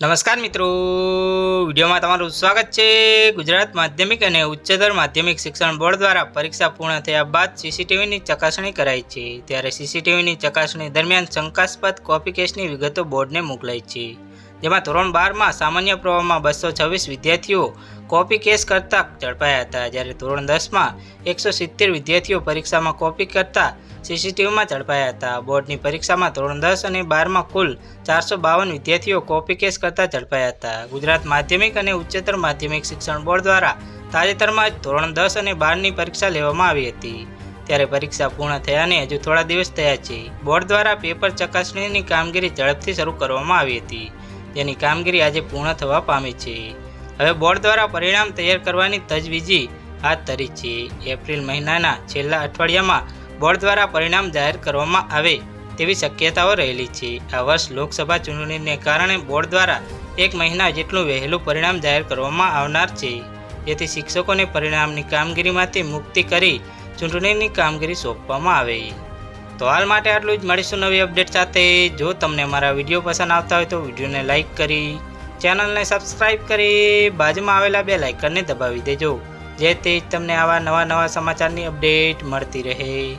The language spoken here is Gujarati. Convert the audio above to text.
નમસ્કાર મિત્રો. વિડીયોમાં તમારું સ્વાગત છે. ગુજરાત માધ્યમિક અને ઉચ્ચતર માધ્યમિક શિક્ષણ બોર્ડ દ્વારા પરીક્ષા પૂર્ણ થયા બાદ સીસીટીવીની ચકાસણી કરાઈ છે. ત્યારે સીસીટીવીની ચકાસણી દરમિયાન શંકાસ્પદ કોપી કેસની વિગતો બોર્ડને મોકલાઈ છે. જેમાં ધોરણ બારમાં સામાન્ય પ્રવાહમાં બસો છવ્વીસ વિદ્યાર્થીઓ કોપી કેસ કરતા ઝડપાયા હતા. જ્યારે ધોરણ દસમાં એકસો સિત્તેર વિદ્યાર્થીઓ પરીક્ષામાં કોપી કરતા સીસીટીવીમાં ઝડપાયા હતા. બોર્ડની પરીક્ષામાં ધોરણ દસ અને બારમાં કુલ ચારસો બાવન વિદ્યાર્થીઓ કોપી કેસ કરતા ઝડપાયા હતા. ગુજરાત માધ્યમિક અને ઉચ્ચતર માધ્યમિક શિક્ષણ બોર્ડ દ્વારા તાજેતરમાં જ ધોરણ દસ અને બારની પરીક્ષા લેવામાં આવી હતી. ત્યારે પરીક્ષા પૂર્ણ થયાને હજુ થોડા દિવસ થયા છે. બોર્ડ દ્વારા પેપર ચકાસણીની કામગીરી ઝડપથી શરૂ કરવામાં આવી હતી. જેની કામગીરી આજે પૂર્ણ થવા પામી છે. હવે બોર્ડ દ્વારા પરિણામ તૈયાર કરવાની તજવીજી હાથ ધરી છે. એપ્રિલ મહિનાના છેલ્લા અઠવાડિયામાં બોર્ડ દ્વારા પરિણામ જાહેર કરવામાં આવે તેવી શક્યતાઓ રહેલી છે. આ વર્ષ લોકસભા ચૂંટણીને કારણે બોર્ડ દ્વારા એક મહિના જેટલું વહેલું પરિણામ જાહેર કરવામાં આવનાર છે. જેથી શિક્ષકોને પરિણામની કામગીરીમાંથી મુક્તિ કરી ચૂંટણીની કામગીરી સોંપવામાં આવે. તો હાલ માટે આટલું જ. મળીશું નવી અપડેટ સાથે. જો તમને અમારા વીડિયો પસંદ આવતા હોય તો વિડીયોને લાઇક કરી, ચેનલને સબસ્ક્રાઇબ કરી, બાજુમાં આવેલા બે લાઇકનને દબાવી દેજો. જેથી તમને આવા નવા નવા સમાચારની અપડેટ મળતી રહે.